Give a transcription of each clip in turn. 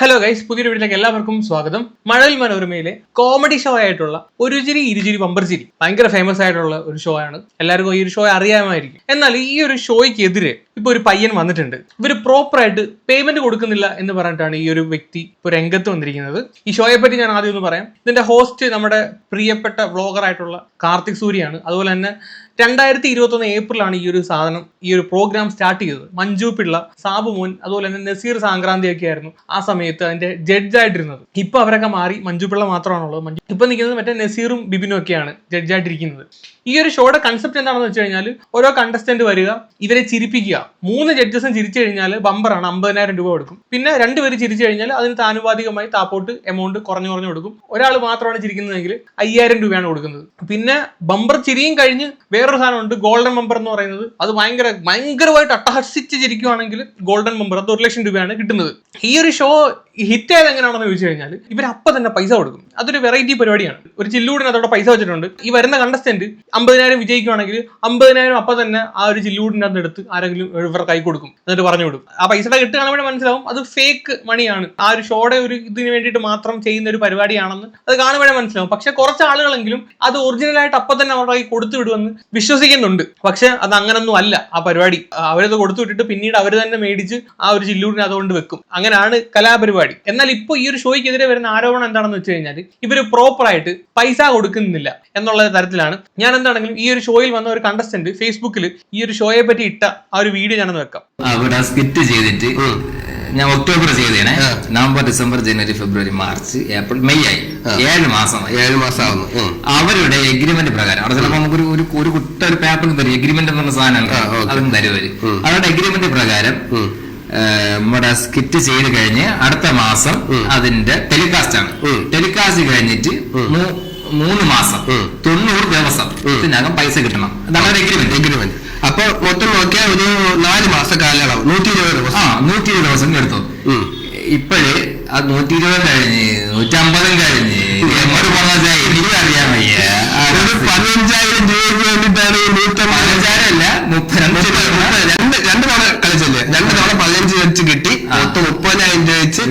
Hello guys പുതിയൊരു വീട്ടിലേക്ക് എല്ലാവർക്കും സ്വാഗതം. മഴൽ മനോരമയിലെ കോമഡി ഷോ ആയിട്ടുള്ള ഒരു ചിരി ഇരുചിരി ബമ്പർ ചിരി ഭയങ്കര ഫേമസ് ആയിട്ടുള്ള ഒരു ഷോ ആണ്. എല്ലാവർക്കും ഈ ഒരു ഷോ അറിയാമായിരിക്കും. എന്നാൽ ഈ ഒരു ഷോയ്ക്ക് എതിരെ ഇപ്പൊ ഒരു പയ്യൻ വന്നിട്ടുണ്ട്. ഇവർ പ്രോപ്പറായിട്ട് പേയ്മെന്റ് കൊടുക്കുന്നില്ല എന്ന് പറഞ്ഞിട്ടാണ് ഈ ഒരു വ്യക്തി ഇപ്പൊ രംഗത്ത് വന്നിരിക്കുന്നത്. ഈ ഷോയെ പറ്റി ഞാൻ ആദ്യം ഒന്ന് പറയാം. ഇതിന്റെ ഹോസ്റ്റ് നമ്മുടെ പ്രിയപ്പെട്ട വ്ളോഗർ ആയിട്ടുള്ള കാർത്തിക് സൂര്യയാണ്. അതുപോലെ തന്നെ രണ്ടായിരത്തി ഇരുപത്തി ഒന്ന് ഏപ്രിലാണ് ഈ ഒരു സാധനം ഈ ഒരു പ്രോഗ്രാം സ്റ്റാർട്ട് ചെയ്തത്. മഞ്ജു പിള്ള സാബു മോൻ അതുപോലെ തന്നെ നസീർ സാങ്ക്രാന്തി ഒക്കെ ആയിരുന്നു ആ സമയത്ത് അതിന്റെ ജഡ്ജായിട്ടിരുന്നത് ഇപ്പൊ അവരൊക്കെ മാറി മഞ്ജു പിള്ള മാത്രമാണുള്ളത്. മഞ്ജു ഇപ്പൊ നിൽക്കുന്നത് മറ്റേ നസീറും ബിബിനും ഒക്കെയാണ് ജഡ്ജായിട്ടിരിക്കുന്നത് ഈ ഒരു ഷോയുടെ കൺസെപ്റ്റ് എന്താണെന്ന് വെച്ച് കഴിഞ്ഞാൽ ഓരോ കണ്ടസ്റ്റന്റ് വരിക ഇവരെ ചിരിപ്പിക്കുക. മൂന്ന് ജഡ്ജസും ചിരിച്ചു കഴിഞ്ഞാൽ ബമ്പറാണ് അമ്പതിനായിരം രൂപ കൊടുക്കും. പിന്നെ രണ്ടുപേര് ചിരിച്ചു കഴിഞ്ഞാൽ അതിന് താനുപാതികമായി താപ്പോട്ട് എമൗണ്ട് കുറഞ്ഞു കുറഞ്ഞു കൊടുക്കും. ഒരാൾ മാത്രമാണ് ചിരിക്കുന്നതെങ്കിൽ അയ്യായിരം രൂപയാണ് കൊടുക്കുന്നത്. പിന്നെ ബമ്പർ ചിരിയും കഴിഞ്ഞ് വേറൊരു സാധനമുണ്ട് ഗോൾഡൻ ബമ്പർ എന്ന് പറയുന്നത്. അത് ഭയങ്കര ഭയങ്കരമായിട്ട് അട്ടഹസിച്ച് ചിരിക്കുവാണെങ്കിൽ ഗോൾഡൻ ബമ്പർ അത് ഒരു ലക്ഷം രൂപയാണ് കിട്ടുന്നത്. ഈ ഒരു ഷോ ഹിറ്റ് ആയത് എങ്ങനെയാണെന്ന് ചോദിച്ചു കഴിഞ്ഞാൽ ഇവർ അപ്പം തന്നെ പൈസ കൊടുക്കും. അതൊരു വെറൈറ്റി പരിപാടിയാണ്. ഒരു ചില്ലൂടിന് അതോടെ പൈസ വെച്ചിട്ടുണ്ട്. ഈ വരുന്ന കണ്ടസ്റ്റന്റ് അമ്പതിനായിരം വിജയിക്കുവാണെങ്കിൽ അമ്പതിനായിരം അപ്പൊ തന്നെ ആ ഒരു ചില്ലൂടിന്റെ അകത്ത് എടുത്ത് ആരെങ്കിലും ഇവർ കൈ കൊടുക്കും. എന്നിട്ട് പറഞ്ഞു വിടും. ആ പൈസയുടെ ഇട്ട് കാണുമ്പോൾ മനസ്സിലാവും. അത് ഫേക്ക് മണിയാണ് ആ ഒരു ഷോയുടെ ഒരു ഇതിന് വേണ്ടിയിട്ട് മാത്രം ചെയ്യുന്ന ഒരു പരിപാടിയാണെന്ന് അത് കാണുമ്പോഴേ മനസ്സിലാവും. പക്ഷെ കുറച്ച് ആളുകളെങ്കിലും അത് ഒറിജിനൽ ആയിട്ട് അപ്പൊ തന്നെ അവരുടെ കൈ കൊടുത്തു വിടുമെന്ന് വിശ്വസിക്കുന്നുണ്ട്. പക്ഷെ അത് അങ്ങനൊന്നും അല്ല. ആ പരിപാടി അവരത് കൊടുത്തു വിട്ടിട്ട് പിന്നീട് അവർ തന്നെ മേടിച്ച് ആ ഒരു ജില്ലൂടിനെ അതുകൊണ്ട് വെക്കും. അങ്ങനെയാണ് കലാപരിപാടി. എന്നാൽ ഇപ്പോൾ ഈ ഒരു ഷോയ്ക്കെതിരെ വരുന്ന ആരോപണം എന്താണെന്ന് വെച്ച് കഴിഞ്ഞാൽ ഇവർ പ്രോപ്പറായിട്ട് പൈസ കൊടുക്കുന്നില്ല എന്നുള്ള തരത്തിലാണ്. ഞാൻ എന്താണെങ്കിലും ഈ ഒരു ഷോയിൽ വന്ന ഒരു കണ്ടസ്റ്റന്റ് ഫേസ്ബുക്കിൽ ഈ ഒരു ഷോയെ പറ്റി ഇട്ട ആ ഒരു വീഡിയോ ഞാനൊന്ന് വെക്കാം. അവിടെ സ്കിറ്റ് ചെയ്തിട്ട് ഞാൻ ഒക്ടോബർ ചെയ്തേനെ. നവംബർ ഡിസംബർ ജനുവരി ഫെബ്രുവരി മാർച്ച് ഏപ്രിൽ മെയ് ആയി. ഏഴ് മാസം ഏഴ് മാസം ആവുന്നു അവരുടെ എഗ്രിമെന്റ് പ്രകാരം അവിടെ ചിലപ്പോൾ നമുക്ക് ഒരു ഒരു കുട്ട ഒരു പേപ്പർ തരും. എഗ്രിമെന്റ് എന്ന് പറഞ്ഞ സാധനം ആ, okay. അതും തരും അവർ. അവരുടെ എഗ്രിമെന്റ് പ്രകാരം നമ്മുടെ സ്കിറ്റ് ചെയ്ത് കഴിഞ്ഞ് അടുത്ത മാസം അതിന്റെ ടെലികാസ്റ്റ് ആണ്. ടെലികാസ്റ്റ് കഴിഞ്ഞിട്ട് മൂന്ന് മാസം. തൊണ്ണൂറ് ദിവസം. ഇതിനകം പൈസ കിട്ടണം. അതാണ് ഒരു എഗ്രിമെന്റ് എഗ്രിമെന്റ് അപ്പൊ മൊത്തം നോക്കിയാൽ ഒരു നാല് മാസ കാലയളവ്. നൂറ്റി ഇരുപത് ആ ദിവസം നൂറ്റി ഇരുപത് ദിവസം എടുത്തു. ഇപ്പോഴേ ആ അത് നൂറ്റി ഇരുപത് കഴിഞ്ഞ് നൂറ്റമ്പതും കഴിഞ്ഞ്. വയ്യ. ആ പതിനഞ്ചായിരം രൂപയ്ക്ക് വേണ്ടിയിട്ടാണ് പതിനഞ്ചായിരം അല്ല രണ്ട് രണ്ട് തവണ കളിച്ചല്ലേ? രണ്ട് തവണ പതിനഞ്ച് വെച്ച് കിട്ടി. മൊത്തം മുപ്പതിനായിരം രൂപ വെച്ച്.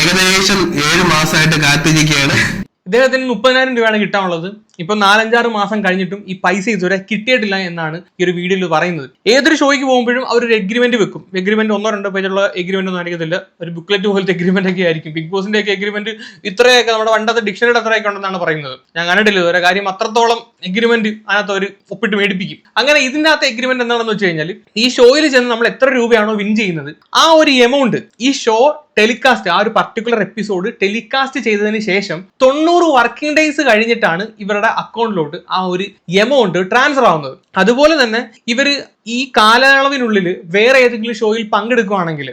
ഏകദേശം ഏഴ് മാസമായിട്ട് കാത്തിരിക്കുകയാണ്. ഇദ്ദേഹത്തിന് മുപ്പതിനായിരം രൂപയാണ് കിട്ടാനുള്ളത്. ഇപ്പൊ നാലഞ്ചാറ് മാസം കഴിഞ്ഞിട്ടും ഈ പൈസ ഇതുവരെ കിട്ടിയിട്ടില്ല എന്നാണ് ഈ ഒരു വീഡിയോയിൽ പറയുന്നത്. ഏതൊരു ഷോയ്ക്ക് പോകുമ്പോഴും അവർ ഒരു എഗ്രിമെന്റ് വെക്കും. എഗ്രിമെന്റ് ഒന്നോ രണ്ടോ പേജുള്ള എഗ്രിമെന്റ് ഒന്നും ആയിരിക്കത്തില്ല ഒരു ബുക്ക്ലെറ്റ് പോലത്തെ എഗ്രിമെന്റ് ഒക്കെ ആയിരിക്കും. ബിഗ് ബോസിന്റെ ഒക്കെ എഗ്രിമെന്റ് ഇത്രയൊക്കെ നമ്മുടെ പണ്ടത്തെ ഡിക്ഷണറിയുടെ അത്രയൊക്കെ ഉണ്ടെന്നാണ് പറയുന്നത്. ഞാൻ കണ്ടിട്ടില്ല ഇതുവരെ. കാര്യം അത്രത്തോളം എഗ്രിമെന്റ് അതിനകത്ത് അവർ ഒപ്പിട്ട് മേടിപ്പിക്കും. അങ്ങനെ ഇതിന്റെ അകത്ത് എഗ്രിമെന്റ് എന്താണെന്ന് വെച്ച് കഴിഞ്ഞാൽ ഈ ഷോയിൽ ചെന്ന് നമ്മൾ എത്ര രൂപയാണോ വിൻ ചെയ്യുന്നത് ആ ഒരു എമൗണ്ട് ഈ ഷോ ടെലികാസ്റ്റ് ആ ഒരു പർട്ടിക്കുലർ എപ്പിസോഡ് ടെലികാസ്റ്റ് ചെയ്തതിന് ശേഷം തൊണ്ണൂറ് വർക്കിംഗ് ഡേയ്സ് കഴിഞ്ഞിട്ടാണ് ഇവരുടെ അക്കൗണ്ടിലോട്ട് ആ ഒരു എമൗണ്ട് ട്രാൻസ്ഫർ ആവുന്നത്. അതുപോലെ തന്നെ ഇവർ ഈ കാലയളവിനുള്ളിൽ വേറെ ഏതെങ്കിലും ഷോയിൽ പങ്കെടുക്കുകയാണെങ്കിൽ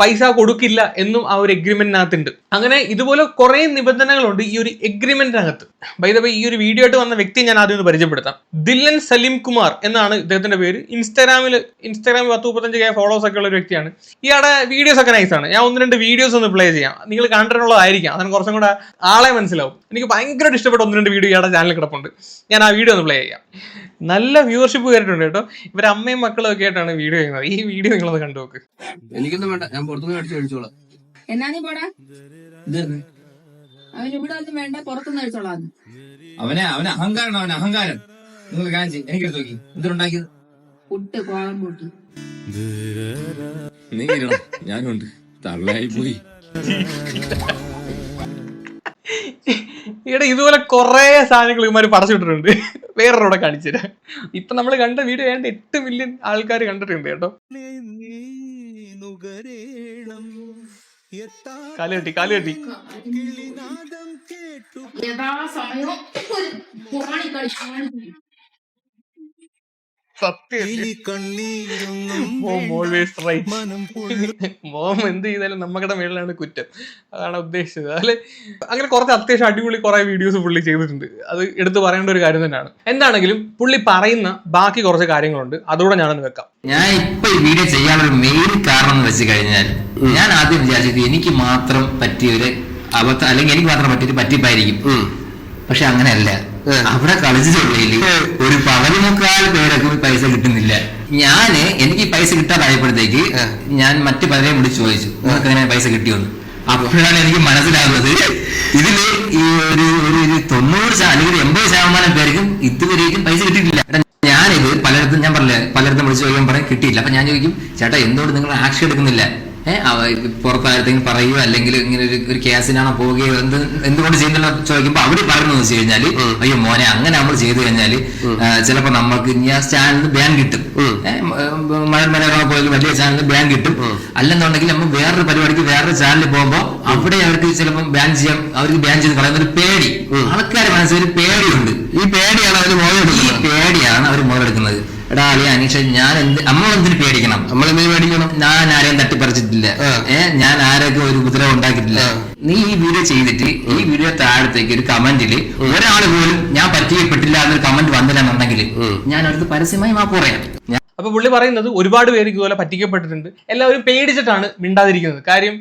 പൈസ കൊടുക്കില്ല എന്നും ആ ഒരു എഗ്രിമെന്റിനകത്തുണ്ട് അങ്ങനെ ഇതുപോലെ കുറെ നിബന്ധനകളുണ്ട് ഈ ഒരു എഗ്രിമെന്റിനകത്ത് ബൈ ദ വേ ഈ ഒരു വീഡിയോ ആയിട്ട് വന്ന വ്യക്തി ഞാൻ ആദ്യം ഒന്ന് പരിചയപ്പെടുത്താം. ദില്ലൻ സലീം കുമാർ എന്നാണ് ഇദ്ദേഹത്തിന്റെ പേര്. ഇൻസ്റ്റാഗ്രാമിൽ ഇൻസ്റ്റാഗ്രാമിൽ പത്ത് മുപ്പത്തഞ്ച് കെ ഫോളോവേഴ്സ് ഒക്കെ ഉള്ള ഒരു വ്യക്തിയാണ്. ഇയാളുടെ വീഡിയോസ് ഒക്കെ നൈസാണ് ഞാൻ ഒന്ന് രണ്ട് വീഡിയോസ് ഒന്ന് പ്ലേ ചെയ്യാം. നിങ്ങൾ കണ്ടിട്ടുള്ളതായിരിക്കാം. അതിന് കുറച്ചും കൂടെ ആളെ മനസ്സിലാവും. എനിക്ക് ഭയങ്കരമായിട്ട് ഇഷ്ടപ്പെട്ട ഒന്ന് രണ്ട് വീഡിയോ ഇയാളുടെ ചാനലിൽ കിടപ്പുണ്ട്. ഞാൻ ആ വീഡിയോ ഒന്ന് പ്ലേ ചെയ്യാം. നല്ല വ്യൂവർഷിപ്പ് കയറിയിട്ടുണ്ട് കേട്ടോ. ഇവർ അമ്മയും മക്കളും ഒക്കെ ആയിട്ടാണ് വീഡിയോ ചെയ്യുന്നത്. ഈ വീഡിയോ നിങ്ങളത് കണ്ടു നോക്ക്. എനിക്കൊന്നും വേണ്ട. ഞാൻ പുറത്തുനിന്ന് നിന്ന് കഴിച്ചോളാം. എന്നാ നീ പോടാ? അവന് ഇവിടെ ഒന്നും വേണ്ട. പുറത്തുനിന്ന് കഴിച്ചോളാം അവനെ അവന് അഹങ്കാരം അവൻ അഹങ്കാരം. നിങ്ങൾ കാണിച്ചു എനിക്ക് നോക്കി. എന്തിനുണ്ടാക്കിയത് പുട്ട് കോളം പൊട്ടി. നീ. ഞാനുണ്ട്. തള്ളായി പോയി. ഇവിടെ ഇതുപോലെ കുറേ സാധനങ്ങൾ ഇവന്മാർ പടച്ചിട്ടിട്ടുണ്ട് വേറെ കാണിച്ചു തരാം. ഇപ്പൊ നമ്മൾ കണ്ട വീഡിയോ ഏതാണ്ട് എട്ട് മില്യൺ ആൾക്കാർ കണ്ടിട്ടുണ്ട് കേട്ടോ. കാലുകെട്ടി യഥാസമയം കെട്ടി മോം എന്ത് ചെയ്താലും നമ്മുടെ മേളിലാണ് കുറ്റം. അതാണ് ഉദ്ദേശിച്ചത്. അല്ലെ? അങ്ങനെ കുറച്ച് അത്യാവശ്യം അടിപൊളി കുറെ വീഡിയോസ് പുള്ളി ചെയ്തിട്ടുണ്ട്. അത് എടുത്തു പറയേണ്ട ഒരു കാര്യം തന്നെയാണ്. എന്താണെങ്കിലും പുള്ളി പറയുന്ന ബാക്കി കുറച്ച് കാര്യങ്ങളുണ്ട്. അതുകൂടെ ഞാനൊന്ന് വെക്കാം. ഞാൻ ഇപ്പൊ ഈ വീഡിയോ ചെയ്യാനുള്ള മെയിൻ കാരണം എന്ന് വെച്ച് കഴിഞ്ഞാൽ ഞാൻ ആദ്യം വിചാരിച്ചത് എനിക്ക് മാത്രം പറ്റിയ ഒരു അബദ്ധം അല്ലെങ്കിൽ എനിക്ക് മാത്രം പറ്റിയത് പറ്റിപ്പായിരിക്കും. പക്ഷെ അങ്ങനെയല്ല. അവിടെ കളിച്ച തൊഴിലിൽ ഒരു പകുതി മുക്കാൽ പേരൊക്കെ പൈസ കിട്ടുന്നില്ല. ഞാൻ എനിക്ക് ഈ പൈസ കിട്ടാതായപ്പോഴത്തേക്ക്. ഞാൻ മറ്റു പലരെയും വിളിച്ച് ചോദിച്ചു നിങ്ങൾക്ക് എങ്ങനെ പൈസ കിട്ടിയോന്ന്? അപ്പോഴാണ് എനിക്ക് മനസ്സിലാകുന്നത് ഇതിൽ ഈ ഒരു ഒരു തൊണ്ണൂറ് അല്ലെങ്കിൽ എൺപത് ശതമാനം പേർക്കും ഇതുവരേക്കും പൈസ കിട്ടിയിട്ടില്ല. ഞാനിത് പലയിടത്തും ഞാൻ പറഞ്ഞില്ല പലയിടത്തും വിളിച്ചു ചോദിക്കാൻ പറയാൻ കിട്ടിയില്ല. അപ്പൊ ഞാൻ ചോദിക്കും ചേട്ടാ എന്തുകൊണ്ട് നിങ്ങൾ ആക്ഷൻ എടുക്കുന്നില്ല? പുറത്താരത്തെങ്കിലും പറയുകയോ അല്ലെങ്കിൽ ഇങ്ങനെ ഒരു ഒരു കേസിനാണോ പോവുകയോ എന്ത് എന്തുകൊണ്ട് ചെയ്യുന്നില്ല ചോദിക്കുമ്പോൾ അവർ പറയുന്നത് വെച്ച് കഴിഞ്ഞാൽ അയ്യോ മോനെ അങ്ങനെ നമ്മൾ ചെയ്തു കഴിഞ്ഞാൽ ചിലപ്പോ നമ്മൾക്ക് ഇനി ആ ചാനലിന് ബാൻ കിട്ടും. മഴ മനോരമ പോലെ വലിയ ചാനലിന് ബാൻ കിട്ടും. അല്ലെന്നുണ്ടെങ്കിൽ നമ്മൾ വേറൊരു പരിപാടിക്ക് വേറൊരു ചാനലിൽ പോകുമ്പോൾ അവിടെ അവർക്ക് ചിലപ്പോൾ ബാൻ ചെയ്യാം അവർക്ക് ബാൻ ചെയ്ത് കളയുന്ന ഒരു പേടി. ആൾക്കാരെ മനസ്സിൽ ഒരു പേടിയുണ്ട്. ഈ പേടിയാണ് അവർ മുതലെടുക്കുന്നത് ഈ പേടിയാണ് അവർ മുതലെടുക്കുന്നത് എടാ അല്ലെ അനീഷ ഞാൻ എന്ത് നമ്മൾ എന്തിനു പേടിക്കണം? നമ്മൾ എന്തിനു പേടിക്കണം? ഞാൻ ആരെയും തട്ടിപ്പറിച്ചിട്ടില്ല. ഏർ ഞാൻ ആരൊക്കെ ഒരു ഉപദ്രവം ഉണ്ടാക്കിയിട്ടില്ല. നീ ഈ വീഡിയോ ചെയ്തിട്ട് ഈ വീഡിയോ താഴത്തേക്ക് ഒരു കമന്റിൽ ഒരാൾ പോലും ഞാൻ പരിചയപ്പെട്ടില്ല എന്നൊരു കമന്റ് വന്നില്ലെന്നുണ്ടെങ്കിൽ ഞാൻ അടുത്ത് പരസ്യമായി മാപ്പ് പറയാം. ഞാൻ അപ്പൊ പുള്ളി പറയുന്നത് ഒരുപാട് പേര് ഇതുപോലെ പറ്റിക്കപ്പെട്ടിട്ടുണ്ട്. എല്ലാവരും പേടിച്ചിട്ടാണ് മിണ്ടാതിരിക്കുന്നത്. കാര്യം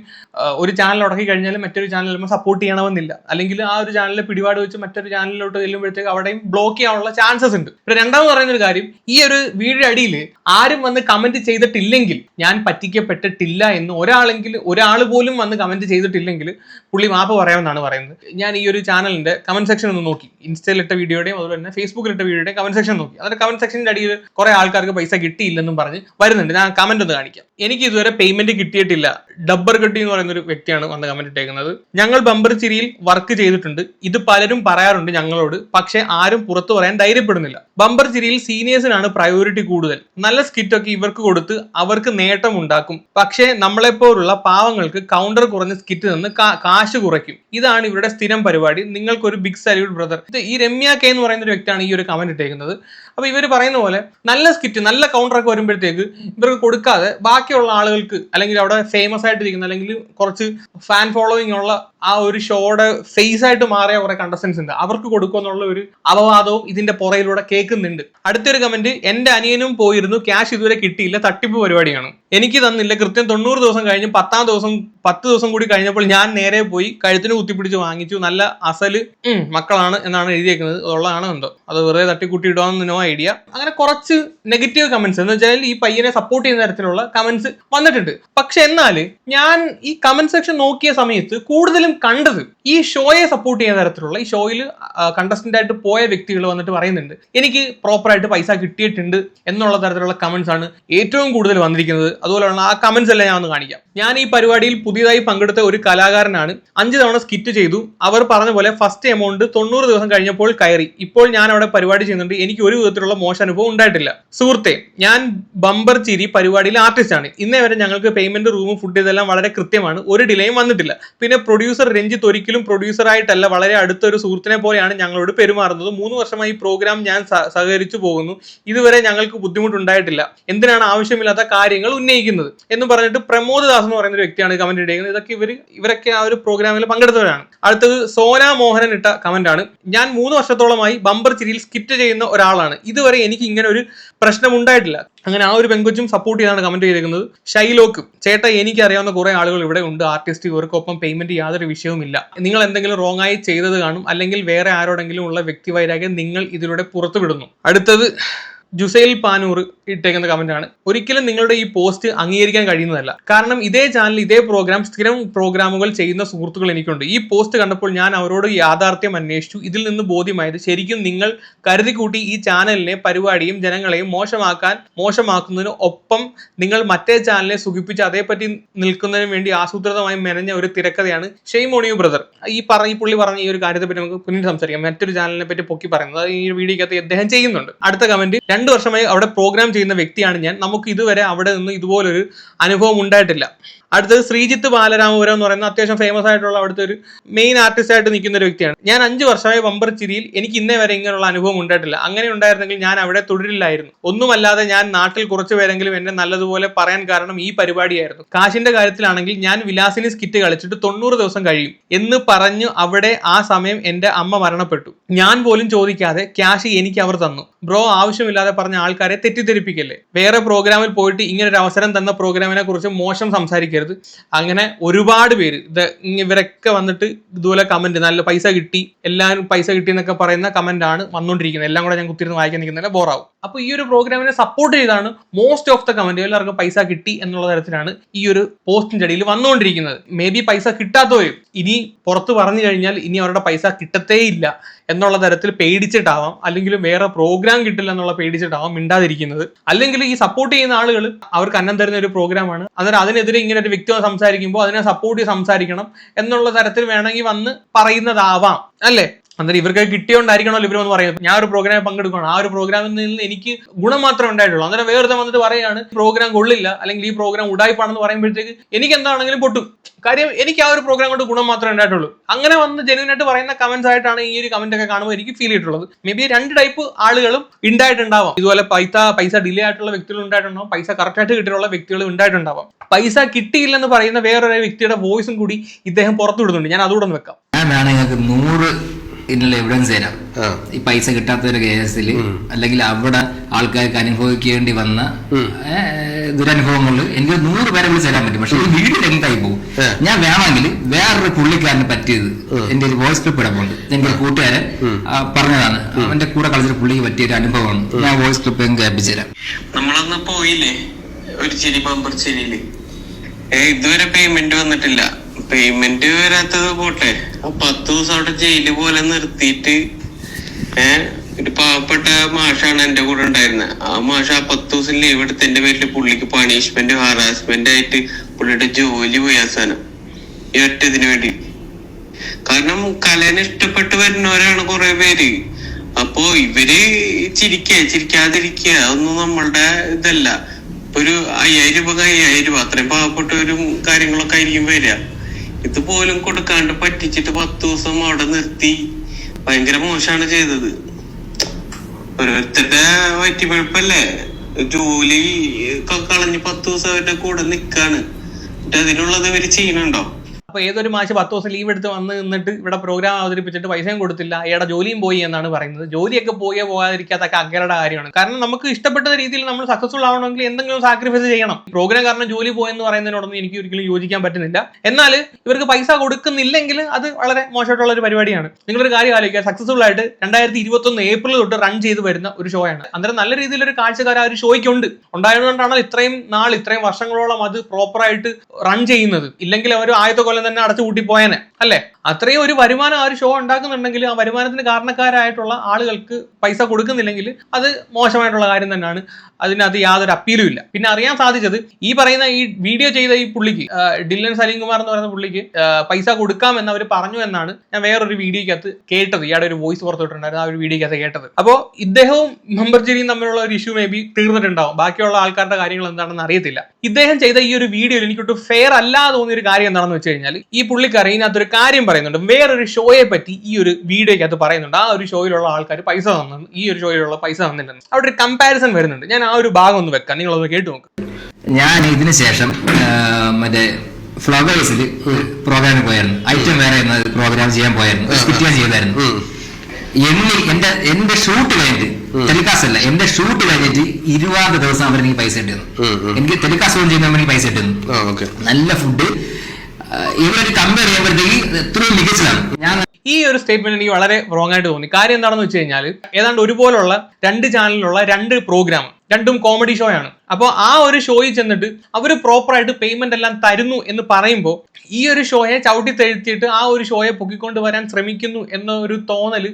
ഒരു ചാനൽ ഉടക്കി കഴിഞ്ഞാൽ മറ്റൊരു ചാനൽ നമ്മൾ സപ്പോർട്ട് ചെയ്യണമെന്നില്ല. അല്ലെങ്കിൽ ആ ഒരു ചാനലിലെ പിടിപാട് വെച്ച് മറ്റൊരു ചാനലിലോട്ട് ചെല്ലുമ്പോഴത്തേക്ക് അവിടെയും ബ്ലോക്ക് ചെയ്യാനുള്ള ചാൻസസ് ഉണ്ട്. പിന്നെ രണ്ടാമത് പറയുന്ന ഒരു കാര്യം ഈ ഒരു വീഡിയോ അടിയിൽ ആരും വന്ന് കമന്റ് ചെയ്തിട്ടില്ലെങ്കിൽ ഞാൻ പറ്റിക്കപ്പെട്ടിട്ടില്ല എന്ന് ഒരാളെങ്കിൽ ഒരാൾ പോലും വന്ന് കമന്റ് ചെയ്തിട്ടില്ലെങ്കിൽ പുള്ളി മാപ്പ് പറയാമെന്നാണ് പറയുന്നത്. ഞാൻ ഈ ഒരു ചാനലിന്റെ കമന്റ് സെക്ഷൻ ഒന്ന് നോക്കി. ഇൻസ്റ്റയിലിട്ട വീഡിയോയുടെയും അതുപോലെ തന്നെ ഫേസ്ബുക്കിലിട്ട വീഡിയോയുടെയും കമന്റ് സെക്ഷൻ നോക്കി. അതിന്റെ കമന്റ് സെക്ഷന്റെ അടിയിൽ കുറെ ആൾക്കാർക്ക് പൈസ കിട്ടിയില്ലെന്നും പറഞ്ഞ് വരുന്നുണ്ട്. ഞാൻ കമന്റ് ഒന്ന് കാണിക്കാം. എനിക്ക് ഇതുവരെ പേയ്മെന്റ് കിട്ടിയിട്ടില്ല. ഡബ്ബർ കട്ടി എന്ന് പറയുന്ന ഒരു വ്യക്തിയാണ് വന്ന കമന്റ് ഇട്ടേക്കുന്നത്. ഞങ്ങൾ ബമ്പർ ചിരിയിൽ വർക്ക് ചെയ്തിട്ടുണ്ട്. ഇത് പലരും പറയാറുണ്ട് ഞങ്ങളോട്. പക്ഷെ ആരും പുറത്തു പറയാൻ ധൈര്യപ്പെടുന്നില്ല. ബമ്പർ ചിരിയിൽ സീനിയേഴ്സിനാണ് പ്രയോറിറ്റി കൂടുതൽ. നല്ല സ്കിറ്റ് ഒക്കെ ഇവർക്ക് കൊടുത്ത് അവർക്ക് നേട്ടം ഉണ്ടാക്കും. പക്ഷേ നമ്മളെപ്പോലുള്ള പാവങ്ങൾക്ക് കൗണ്ടർ കുറഞ്ഞ സ്കിറ്റ് നിന്ന് കാശ് കുറയ്ക്കും. ഇതാണ് ഇവരുടെ സ്ഥിരം പരിപാടി. നിങ്ങൾക്കൊരു ബിഗ് സല്യൂട്ട് ബ്രദർ ഇത് ഈ രമ്യ കെ എന്ന് പറയുന്ന ഒരു വ്യക്തിയാണ് ഈ ഒരു കമന്റ് ഇട്ടേക്കുന്നത്. അപ്പൊ ഇവർ പറയുന്ന പോലെ നല്ല സ്കിറ്റ് നല്ല കൗണ്ടർ ഒക്കെ വരുമ്പോഴത്തേക്ക് ഇവർക്ക് കൊടുക്കാതെ ബാക്കിയുള്ള ആളുകൾക്ക് അല്ലെങ്കിൽ അവിടെ ഫേമസ് ആയിട്ടിരിക്കുന്ന അല്ലെങ്കിൽ കുറച്ച് ഫാൻ ഫോളോയിങ് ഉള്ള ആ ഒരു ഷോയുടെ ഫേസ് ആയിട്ട് മാറിയ കുറെ കണ്ടസ്റ്റൻസ് ഉണ്ട്. അവർക്ക് കൊടുക്കുമെന്നുള്ള ഒരു അപവാദവും ഇതിന്റെ പുറയിലൂടെ കേൾക്കുന്നുണ്ട്. അടുത്തൊരു കമന്റ് എന്റെ അനിയനും പോയിരുന്നു ക്യാഷ് ഇതുവരെ കിട്ടിയില്ല തട്ടിപ്പ് പരിപാടിയാണ്. എനിക്ക് തന്നില്ല കൃത്യം തൊണ്ണൂറ് ദിവസം കഴിഞ്ഞ് പത്താം ദിവസം പത്ത് ദിവസം കൂടി കഴിഞ്ഞപ്പോൾ ഞാൻ നേരെ പോയി കഴുത്തിന് കുത്തിപ്പിടിച്ച് വാങ്ങിച്ചു. നല്ല അസൽ മക്കളാണ് എന്നാണ് എഴുതിയേക്കുന്നത്. ഉള്ളതാണ് എന്തോ? അത് വെറുതെ തട്ടിക്കൂട്ടി ഇടുവാന്ന് ഐഡിയ അങ്ങനെ കുറച്ച് നെഗറ്റീവ് കമന്റ്സ് എന്ന് വെച്ചാൽ ഈ പയ്യനെ സപ്പോർട്ട് ചെയ്യുന്ന തരത്തിലുള്ള കമന്റ്സ് വന്നിട്ടുണ്ട്. പക്ഷെ എന്നാൽ ഞാൻ ഈ കമന്റ് സെക്ഷൻ നോക്കിയ സമയത്ത് കൂടുതലും കണ്ടത് ഈ ഷോയെ സപ്പോർട്ട് ചെയ്യുന്ന തരത്തിലുള്ള ഈ ഷോയിൽ കണ്ടസ്റ്റന്റ് ആയിട്ട് പോയ വ്യക്തികൾ വന്നിട്ട് പറയുന്നുണ്ട്. എനിക്ക് പ്രോപ്പറായിട്ട് പൈസ കിട്ടിയിട്ടുണ്ട് എന്നുള്ള തരത്തിലുള്ള കമന്റ്സ് ആണ് ഏറ്റവും കൂടുതൽ വന്നിരിക്കുന്നത്. അതുപോലെയുള്ള ആ കമന്റ്സ് എല്ലാം ഞാൻ ഒന്ന് കാണിക്കാം. ഞാൻ ഈ പരിപാടിയിൽ പുതിയതായി പങ്കെടുത്ത ഒരു കലാകാരനാണ്. അഞ്ച് തവണ സ്കിറ്റ് ചെയ്തു. അവർ പറഞ്ഞ പോലെ ഫസ്റ്റ് എമൗണ്ട് തൊണ്ണൂറ് ദിവസം കഴിഞ്ഞപ്പോൾ കയറി. ഇപ്പോൾ ഞാൻ അവിടെ പരിപാടി ചെയ്യുന്നുണ്ട്. എനിക്ക് ഒരു വിധത്തിലുള്ള മോശം അനുഭവം ഉണ്ടായിട്ടില്ല. സുഹൃത്തെ ഞാൻ ബമ്പർ ചിരി പരിപാടിയിലെ ആർട്ടിസ്റ്റ് ആണ്. ഇന്നേ വരെ ഞങ്ങൾക്ക് പേയ്മെന്റ് റൂം ഫുഡ് ഇതെല്ലാം വളരെ കൃത്യമാണ്. ഒരു ഡിലേയും വന്നിട്ടില്ല. പിന്നെ പ്രൊഡ്യൂസർ രഞ്ജിത്ത് ഒരിക്കലും പ്രൊഡ്യൂസർ ആയിട്ടല്ല വളരെ അടുത്തൊരു സുഹൃത്തിനെ പോലെയാണ് ഞങ്ങളോട് പെരുമാറുന്നത്. മൂന്ന് വർഷമായി ഈ പ്രോഗ്രാം ഞാൻ സഹകരിച്ചു പോകുന്നു. ഇതുവരെ ഞങ്ങൾക്ക് ബുദ്ധിമുട്ടുണ്ടായിട്ടില്ല. എന്തിനാണ് ആവശ്യമില്ലാത്ത കാര്യങ്ങൾ ഉന്നയിക്കുന്നത്? എന്ന് പറഞ്ഞിട്ട് പ്രമോദ് ദാസ് എന്ന് പറയുന്ന ഒരു വ്യക്തിയാണ് കമന്റ് ഇട്ടേക്കുന്നത്. ഇതൊക്കെ ഇവർ ഇവരൊക്കെ ആ ഒരു പ്രോഗ്രാമിൽ പങ്കെടുത്തവരാണ്. അടുത്തത് സോന മോഹനൻ ഇട്ട കമന്റ് ആണ്. ഞാൻ മൂന്ന് വർഷത്തോളമായി ബമ്പർ ചിരിയിൽ സ്കിറ്റ് ചെയ്യുന്ന ഒരാളാണ്. ഇതുവരെ എനിക്ക് ഇങ്ങനെ ഒരു പ്രശ്നം ഉണ്ടായിട്ടില്ല അങ്ങനെ ആ ഒരു പെങ്കൊച്ചും സപ്പോർട്ട് ചെയ്താണ് കമന്റ് ചെയ്തിരിക്കുന്നത് ഷൈലോക്ക് ചേട്ട എനിക്ക് അറിയാവുന്ന കുറെ ആളുകൾ ഇവിടെ ഉണ്ട് ആർട്ടിസ്റ്റ് ഇവർക്കൊപ്പം പേയ്മെന്റ് യാതൊരു വിഷയവുമില്ല നിങ്ങൾ എന്തെങ്കിലും റോങ് ആയി ചെയ്തത് കാണും അല്ലെങ്കിൽ വേറെ ആരോടെങ്കിലും ഉള്ള വ്യക്തി വൈരാഗ്യം നിങ്ങൾ ഇതിലൂടെ പുറത്തു വിടുന്നു അടുത്തത് ജുസൈൽ പാനൂർ ഇട്ടേക്കുന്ന കമന്റ് ആണ്. ഒരിക്കലും നിങ്ങളുടെ ഈ പോസ്റ്റ് അംഗീകരിക്കാൻ കഴിയുന്നതല്ല. കാരണം ഇതേ ചാനൽ ഇതേ പ്രോഗ്രാം സ്ഥിരം പ്രോഗ്രാമുകൾ ചെയ്യുന്ന സുഹൃത്തുക്കൾ എനിക്കുണ്ട്. ഈ പോസ്റ്റ് കണ്ടപ്പോൾ ഞാൻ അവരോട് യാഥാർത്ഥ്യം അന്വേഷിച്ചു. ഇതിൽ നിന്ന് ബോധ്യമായത് ശരിക്കും നിങ്ങൾ കരുതിക്കൂട്ടി ഈ ചാനലിനെ പരിപാടിയും ജനങ്ങളെയും മോശമാക്കാൻ മോശമാക്കുന്നതിന് ഒപ്പം നിങ്ങൾ മറ്റേ ചാനലിനെ സുഖിപ്പിച്ച് അതേപ്പറ്റി നിൽക്കുന്നതിന് വേണ്ടി ആസൂത്രിതമായി മെനഞ്ഞ ഒരു തിരക്കഥയാണ് ഷെയ് മോണിയു ബ്രദർ. ഈ പറഞ്ഞ ഈ പുള്ളി പറഞ്ഞ ഈ ഒരു കാര്യത്തെ പറ്റി നമുക്ക് പിന്നീട് സംസാരിക്കാം. മറ്റൊരു ചാനലിനെ പറ്റി പൊക്കി പറയുന്നത്. ഈ വീഡിയോക്കകത്ത് അദ്ദേഹം ചെയ്യുന്നുണ്ട്. അടുത്ത കമന്റ് രണ്ടു വർഷമായി അവിടെ പ്രോഗ്രാം ചെയ്യുന്ന വ്യക്തിയാണ് ഞാൻ. നമുക്ക് ഇതുവരെ അവിടെ നിന്ന് ഇതുപോലൊരു അനുഭവം ഉണ്ടായിട്ടില്ല. അടുത്തത് ശ്രീജിത്ത് ബാലരാമപുരം എന്ന് പറയുന്ന അത്യാവശ്യം ഫേമസ് ആയിട്ടുള്ള അവിടുത്തെ ഒരു മെയിൻ ആർട്ടിസ്റ്റ് ആയിട്ട് നിൽക്കുന്ന ഒരു വ്യക്തിയാണ്. ഞാൻ അഞ്ച് വർഷമായി വമ്പർ ചിരിയിൽ എനിക്ക് ഇന്നേ വരെ ഇങ്ങനെയുള്ള അനുഭവം ഉണ്ടായിട്ടില്ല. അങ്ങനെ ഉണ്ടായിരുന്നെങ്കിൽ ഞാൻ അവിടെ തുടരില്ലായിരുന്നു ഒന്നുമല്ലാതെ ഞാൻ നാട്ടിൽ കുറച്ച് പേരെങ്കിലും എന്നെ നല്ലതുപോലെ പറയാൻ കാരണം ഈ പരിപാടിയായിരുന്നു. കാശിന്റെ കാര്യത്തിലാണെങ്കിൽ ഞാൻ വിലാസിനി സ്കിറ്റ് കളിച്ചിട്ട് തൊണ്ണൂറ് ദിവസം കഴിയും എന്ന് പറഞ്ഞു അവിടെ ആ സമയം എന്റെ അമ്മ മരണപ്പെട്ടു. ഞാൻ പോലും ചോദിക്കാതെ ക്യാഷ് എനിക്ക് അവർ തന്നു. ബ്രോ ആവശ്യമില്ലാതെ പറഞ്ഞ ആൾക്കാരെ തെറ്റിദ്ധരിപ്പിക്കല്ലേ? വേറെ പ്രോഗ്രാമിൽ പോയിട്ട് ഇങ്ങനൊരു അവസരം തന്ന പ്രോഗ്രാമിനെ കുറിച്ച് മോശം സംസാരിക്കരുത് തെറ്റിദ്ധരിക്കരുത് അങ്ങനെ ഒരുപാട് പേര് ഇത് ഇവരൊക്കെ വന്നിട്ട് ഇതുപോലെ കമന്റ് നല്ല പൈസ കിട്ടി എല്ലാവരും പൈസ കിട്ടി എന്നൊക്കെ പറയുന്ന കമന്റ് ആണ് വന്നുകൊണ്ടിരിക്കുന്നത് എല്ലാം കൂടെ ഞാൻ കുത്തിരുന്ന് വായിക്കാൻ നിൽക്കുന്നില്ല ബോറാവും. അപ്പൊ ഈ ഒരു പ്രോഗ്രാമിനെ സപ്പോർട്ട് ചെയ്താണ് മോസ്റ്റ് ഓഫ് ദ കമന്റ് എല്ലാവർക്കും പൈസ കിട്ടി എന്നുള്ള തരത്തിലാണ് ഈ ഒരു പോസ്റ്റിന്റെ അടിയിൽ വന്നുകൊണ്ടിരിക്കുന്നത് മേ ബി പൈസ കിട്ടാത്തവരും ഇനി പുറത്ത് പറഞ്ഞു കഴിഞ്ഞാൽ ഇനി അവരുടെ പൈസ കിട്ടത്തേ ഇല്ല എന്നുള്ള തരത്തിൽ പേടിച്ചിട്ടാവാം. അല്ലെങ്കിൽ വേറെ പ്രോഗ്രാം കിട്ടില്ല എന്നുള്ള പേടിച്ചിട്ടാവാം മിണ്ടാതിരിക്കുന്നത്. അല്ലെങ്കിൽ ഈ സപ്പോർട്ട് ചെയ്യുന്ന ആളുകൾ അവർക്ക് അന്നം തരുന്ന ഒരു പ്രോഗ്രാമാണ് അന്നേരം അതിനെതിരെ ഇങ്ങനെ ഒരു വ്യക്തിയോട് സംസാരിക്കുമ്പോൾ അതിനെ സപ്പോർട്ട് ചെയ്ത് സംസാരിക്കണം എന്നുള്ള തരത്തിൽ വേണമെങ്കിൽ വന്ന് പറയുന്നതാവാം. അല്ലേ? അന്നേരം ഇവർക്ക് കിട്ടിയോണ്ടായിരിക്കണമല്ലോ ഇവരൊന്ന് പറയുന്നത്. ഞാൻ ഒരു പ്രോഗ്രാമിൽ പങ്കെടുക്കണം ആ ഒരു പ്രോഗ്രാമിൽ നിന്ന് എനിക്ക് ഗുണം മാത്രമേ ഉണ്ടായിട്ടുള്ളൂ. അന്നേരം വേറെ വന്നിട്ട് പറയാണ് പ്രോഗ്രാം കൊള്ളില്ല. അല്ലെങ്കിൽ ഈ പ്രോഗ്രാം ഉടായ്പാണെന്ന് പറയുമ്പോഴത്തേക്ക് എനിക്ക് എന്താണെങ്കിലും പൊട്ടും. കാര്യം എനിക്ക് ആ ഒരു പ്രോഗ്രാം കൊണ്ട് ഗുണം മാത്രമേ ഉണ്ടായിട്ടുള്ളൂ. അങ്ങനെ വന്ന് ജെന്യൂൻ ആയിട്ട് പറയുന്ന കമന്റ്സ് ആയിട്ടാണ് ഈ ഒരു കമന്റ് ഒക്കെ കാണുമ്പോൾ എനിക്ക് ഫീൽ ചെയ്തിട്ടുള്ളത്. മേ ബി രണ്ട് ടൈപ്പ് ആളുകളും ഉണ്ടായിട്ടുണ്ടാവാം. ഇതുപോലെ പൈസ പൈസ ഡിലേ ആയിട്ടുള്ള വ്യക്തികൾ ഉണ്ടായിട്ടുണ്ടാവും. പൈസ കറക്റ്റ് ആയിട്ട് കിട്ടിയിട്ടുള്ള വ്യക്തികളും ഉണ്ടായിട്ടുണ്ടാവാം. പൈസ കിട്ടിയില്ലെന്ന് പറയുന്ന വേറൊരു വ്യക്തിയുടെ വോയിസും കൂടി ഇദ്ദേഹം പുറത്തു വിടുന്നുണ്ട് ഞാൻ അതുകൂടെ ഒന്ന് വെക്കാം. നൂറ് ഇതിനുള്ള എവിഡൻസ് തരാം. ഈ പൈസ കിട്ടാത്തൊരു കേസിൽ അല്ലെങ്കിൽ അവിടെ ആൾക്കാർക്ക് അനുഭവിക്കേണ്ടി വന്ന ദുരനുഭവങ്ങൾ എനിക്ക് നൂറ് പേരെ വിളിച്ച് തരാൻ പറ്റും. പക്ഷെ ഈ വീട് എന്തായി പോകും. ഞാൻ വേണമെങ്കിൽ വേറൊരു പുള്ളിക്കാരന് പറ്റിയത് എന്റെ ഒരു വോയിസ് ക്ലിപ്പ് ഇടപ്പുണ്ട് എന്റെ ഒരു കൂട്ടുകാരൻ പറഞ്ഞതാണ്. അവന്റെ കൂടെ കളിച്ചൊരു പുള്ളിക്ക് പറ്റിയ ഒരു അനുഭവമാണ്. ഞാൻ വോയിസ് ക്ലിപ്പ് കേൾപ്പിച്ചു തരാം. നമ്മളന്ന് പോയില്ലേ? ഒരു ചിരി പമ്പർ ചിരിയിൽ ഇതുവരെ പേയ്മെന്റ് വന്നിട്ടില്ല. പേയ്മെന്റ് വരാത്തത് പോട്ടെ. പത്ത് ദിവസം അവിടെ ജയിൽ പോലെ നിർത്തിയിട്ട് ഏ ഒരു പാവപ്പെട്ട മാഷാണ് എന്റെ കൂടെ ഉണ്ടായിരുന്നത് ആ മാഷ ആ പത്ത് ദിവസം ലീവ് എടുത്ത് എന്റെ പേരിൽ പുള്ളിക്ക് പണിഷ്മെന്റ് ഹറാസ്മെന്റ് ആയിട്ട് പുള്ളിയുടെ ജോലി പോയി അവസാനം. ഈ ഒറ്റ ഇതിനു വേണ്ടി. കാരണം കലേനെ ഇഷ്ടപ്പെട്ട് വരുന്നവരാണ് കുറെ പേര്. അപ്പോ ഇവർ ചിരിക്കുക ചിരിക്കാതിരിക്കുക അതൊന്നും നമ്മളുടെ ഇതല്ല. ഒരു അയ്യായിരം രൂപ അയ്യായിരം രൂപ അത്രയും പാവപ്പെട്ടവരും കാര്യങ്ങളൊക്കെ ആയിരിക്കും വരിക. ഇതുപോലും കൊടുക്കാണ്ട് പറ്റിച്ചിട്ട് പത്ത് ദിവസം അവിടെ നിർത്തി. ഭയങ്കര മോശമാണ് ചെയ്തത്. ഓരോരുത്തരുടെ വയറ്റിപ്പഴപ്പല്ലേ ജോലി കളഞ്ഞ് പത്ത് ദിവസം അവരുടെ കൂടെ നിക്കാണ്. എന്നിട്ട് അതിനുള്ളത് ഇവർ ചെയ്യണുണ്ടോ അപ്പൊ ഏതൊരു മാഷ് പത്ത് ദിവസം ലീവ് എടുത്ത് വന്ന് നിന്നിട്ട് ഇവിടെ പ്രോഗ്രാം അവതരിപ്പിച്ചിട്ട് പൈസയും കൊടുത്തില്ല അയാളുടെ ജോലിയും പോയി എന്നാണ് പറയുന്നത്. ജോലിയൊക്കെ പോയേ പോകാതിരിക്കാത്തൊക്കെ അങ്ങേരുടെ കാര്യമാണ്. കാരണം നമുക്ക് ഇഷ്ടപ്പെട്ട രീതിയിൽ നമ്മൾ സക്സസ്ഫുൾ ആവണമെങ്കിൽ എന്തെങ്കിലും സാക്രിഫൈസ് ചെയ്യണം. പ്രോഗ്രാം കാരണം ജോലി പോയെന്ന് പറയുന്നതിനോടൊന്നും എനിക്ക് ഒരിക്കലും യോജിക്കാൻ പറ്റുന്നില്ല. എന്നാൽ ഇവർക്ക് പൈസ കൊടുക്കുന്നില്ലെങ്കിൽ അത് വളരെ മോശമായിട്ടുള്ള ഒരു പരിപാടിയാണ്. നിങ്ങളൊരു കാര്യം ആലോചിക്കുക. സക്സസ്ഫുൾ ആയിട്ട് രണ്ടായിരത്തി ഇരുപത്തി ഒന്ന് ഏപ്രിൽ തൊട്ട് റൺ ചെയ്ത് വരുന്ന ഒരു ഷോ ആണ്. അന്നേരം നല്ല രീതിയിൽ ഒരു കാഴ്ചക്കാർ ആ ഒരു ഷോയ്ക്കുണ്ട് ഉണ്ടായതുകൊണ്ടാണ് ഇത്രയും നാൾ ഇത്രയും വർഷങ്ങളോളം അത് പ്രോപ്പറായിട്ട് റൺ ചെയ്യുന്നത്. ഇല്ലെങ്കിൽ അവർ ആദ്യത്തെ കൊല്ലം തന്നെ അടച്ചു കൂട്ടി പോയേനെ അല്ലേ? അത്രയും ഒരു വരുമാനം ആ ഒരു ഷോ ഉണ്ടാക്കുന്നുണ്ടെങ്കിൽ ആ വരുമാനത്തിന് കാരണക്കാരായിട്ടുള്ള ആളുകൾക്ക് പൈസ കൊടുക്കുന്നില്ലെങ്കിൽ അത് മോശമായിട്ടുള്ള കാര്യം തന്നെയാണ്. അതിനകത്ത് യാതൊരു അപ്പീലും ഇല്ല. പിന്നെ അറിയാൻ സാധിച്ചത് ഈ പറയുന്ന ഈ വീഡിയോ ചെയ്ത ഈ പുള്ളിക്ക് ഡില്ലൻ സലീം കുമാർ എന്ന് പറയുന്ന പുള്ളിക്ക് പൈസ കൊടുക്കാം എന്ന് അവർ പറഞ്ഞു എന്നാണ് ഞാൻ വേറൊരു വീഡിയോക്കകത്ത് കേട്ടത്. ഇയാളുടെ ഒരു വോയിസ് പുറത്തുവിട്ടുണ്ടായിരുന്നു ആ ഒരു വീഡിയോക്കകത്ത് കേട്ടത്. അപ്പോൾ ഇദ്ദേഹവും മെമ്പർജിനിയും തമ്മിലുള്ള ഒരു ഇഷ്യൂ മേ ബി തീർന്നിട്ടുണ്ടാവും. ബാക്കിയുള്ള ആൾക്കാരുടെ കാര്യങ്ങൾ എന്താണെന്ന് അറിയത്തില്ല. ഇദ്ദേഹം ചെയ്ത ഈ ഒരു വീഡിയോയിൽ എനിക്കൊട്ട് ഫെയർ അല്ലാതെ തോന്നിയ ഒരു കാര്യം എന്താണെന്ന് വെച്ച് കഴിഞ്ഞാൽ ഈ പുള്ളിക്കാരൻ ഇതിനകത്തൊരു കാര്യം പറയുന്നുണ്ട്. വേറൊരു ഷോയെ പറ്റി ഈ ഒരു വീഡിയോയ്ക്കകത്ത് പറയുന്നുണ്ട്. ആ ഒരു ഷോയിലുള്ള ആൾക്കാർ പൈസ തന്നു. ഈ ഒരു ഷോയിലുള്ള പൈസ തന്നിട്ടുണ്ട് അവിടെ ഒരു കമ്പാരിസൺ വരുന്നുണ്ട്. ഞാൻ ആ ഒരു ഭാഗം ഒന്ന് വെക്കാം. നിങ്ങൾ നിങ്ങളൊന്ന് കേട്ടു നോക്ക്. ഞാൻ ഇതിന് ശേഷം മറ്റേ ഫ്ലവേഴ്സിൽ പ്രോഗ്രാമിൽ പോയായിരുന്നു. ഐറ്റം വേറെ പ്രോഗ്രാം ചെയ്യാൻ പോയായിരുന്നു. സ്കിറ്റ് ഞാൻ ചെയ്തായിരുന്നു. എണ്ണി എന്റെ എന്റെ ഷൂട്ട് കഴിഞ്ഞിട്ട് ടെലികാസ്റ്റ് അല്ല എന്റെ ഷൂട്ട് കഴിഞ്ഞിട്ട് ഇരുപത് ദിവസം അവർ എനിക്ക് പൈസ ഇട്ടിരുന്നു. എനിക്ക് ടെലികാസ്റ്റ് ഓൺ ചെയ്യുന്ന എനിക്ക് പൈസ ഇട്ടിരുന്നു. നല്ല ഫുഡ് ഇവരൊരു കമ്പയർ ചെയ്യുമ്പോഴത്തേക്ക് എത്രയും മികച്ചതാണ്. ഞാൻ ഈ ഒരു സ്റ്റേറ്റ്മെന്റ് എനിക്ക് വളരെ റോങ് ആയിട്ട് തോന്നി. കാര്യം എന്താണെന്ന് വെച്ച് കഴിഞ്ഞാൽ ഏതാണ്ട് ഒരുപോലുള്ള രണ്ട് ചാനലിലുള്ള രണ്ട് പ്രോഗ്രാം രണ്ടും കോമഡി ഷോ ആണ്. അപ്പോൾ ആ ഒരു ഷോയിൽ ചെന്നിട്ട് അവർ പ്രോപ്പറായിട്ട് പേയ്മെന്റ് എല്ലാം തരുന്നു എന്ന് പറയുമ്പോൾ ഈ ഒരു ഷോയെ ചവിട്ടി തെഴുത്തിയിട്ട് ആ ഒരു ഷോയെ പൊക്കിക്കൊണ്ട് വരാൻ ശ്രമിക്കുന്നു എന്നൊരു തോന്നൽ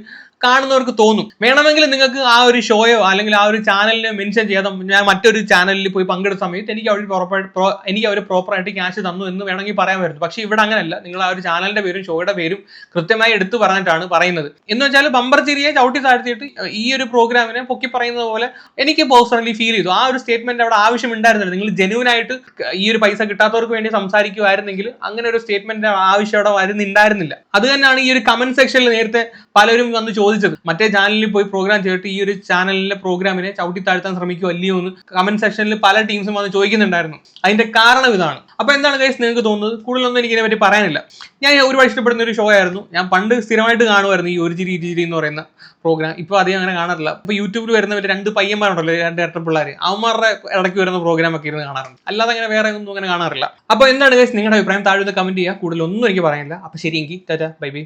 കാണുന്നവർക്ക് തോന്നും. വേണമെങ്കിൽ നിങ്ങൾക്ക് ആ ഒരു ഷോയോ അല്ലെങ്കിൽ ആ ഒരു ചാനലിനെ മെൻഷൻ ചെയ്യാതെ ഞാൻ മറ്റൊരു ചാനലിൽ പോയി പങ്കെടുത്ത സമയത്ത് എനിക്ക് അവർ പ്രോപ്പർ എനിക്ക് അവർ പ്രോപ്പറായിട്ട് ക്യാഷ് തന്നു എന്ന് വേണമെങ്കിൽ പറയാൻ വരുന്നു പക്ഷേ ഇവിടെ അങ്ങനെയല്ല. നിങ്ങൾ ആ ഒരു ചാനലിന്റെ പേരും ഷോയുടെ പേരും കൃത്യമായി എടുത്തു പറഞ്ഞിട്ടാണ് പറയുന്നത്. എന്ന് വെച്ചാൽ ബമ്പർ ചിരിയെ ചവിട്ടി താഴ്ത്തിയിട്ട് ഈ ഒരു പ്രോഗ്രാമിനെ പൊക്കി പറയുന്നത് പോലെ എനിക്ക് പേഴ്സണലി ഫീൽ ചെയ്തു. ആ ഒരു സ്റ്റേറ്റ്മെന്റ് അവിടെ ആവശ്യമുണ്ടായിരുന്നില്ല. നിങ്ങൾ ജെന്യൂൻ ആയിട്ട് ഈ ഒരു പൈസ കിട്ടാത്തവർക്ക് വേണ്ടി സംസാരിക്കുമായിരുന്നെങ്കിൽ അങ്ങനെ ഒരു സ്റ്റേറ്റ്മെന്റ് ആവശ്യം അവിടെ വരുന്നുണ്ടായിരുന്നില്ല. അത് തന്നെയാണ് ഈ ഒരു കമന്റ് സെക്ഷനിൽ നേരത്തെ പലരും വന്ന് ചോദിച്ചത്. മറ്റേ ചാനലിൽ പോയി പ്രോഗ്രാം ചെയ്തിട്ട് ഈ ഒരു ചാനലിലെ പ്രോഗ്രാമിനെ ചവിട്ടി താഴ്ത്താൻ ശ്രമിക്കുമോ അല്ലയോ എന്ന് കമന്റ് സെക്ഷനിൽ പല ടീംസും വന്ന് ചോദിക്കുന്നുണ്ടായിരുന്നു. അതിന്റെ കാരണം ഇതാണ്. അപ്പൊ എന്താണ് കേസ് നിങ്ങൾക്ക് തോന്നുന്നത്? കൂടുതലൊന്നും എനിക്ക് ഇതിനെ പറ്റി പറയാനില്ല. ഞാൻ ഒരുപാട് ഇഷ്ടപ്പെടുന്ന ഒരു ഷോ ആയിരുന്നു. ഞാൻ പണ്ട് സ്ഥിരമായിട്ട് കാണുമായിരുന്നു ഈ ഒരു ചിരി ഇരു ചിരി എന്ന് പറയുന്ന പ്രോഗ്രാം ഇപ്പൊ അധികം അങ്ങനെ കാണാറില്ല. അപ്പൊ യൂട്യൂബിൽ വരുന്ന രണ്ട് പയ്യന്മാരുണ്ടല്ലോ രണ്ട് ഇരട്ട പിള്ളേർ അവന്മാരുടെ ഇടയ്ക്ക് വരുന്ന പ്രോഗ്രാം ഒക്കെ ഇരുന്ന് കാണാറുണ്ട്. അല്ലാതെ അങ്ങനെ വേറെ ഒന്നും അങ്ങനെ കാണാറില്ല. അപ്പൊ എന്താണ് കേസ് നിങ്ങളുടെ അഭിപ്രായം? താഴെ കമന്റ് ചെയ്യുക. കൂടുതലൊന്നും എനിക്ക് പറയാനില്ല. അപ്പൊ ശരി ടാറ്റ ബൈ ബൈ.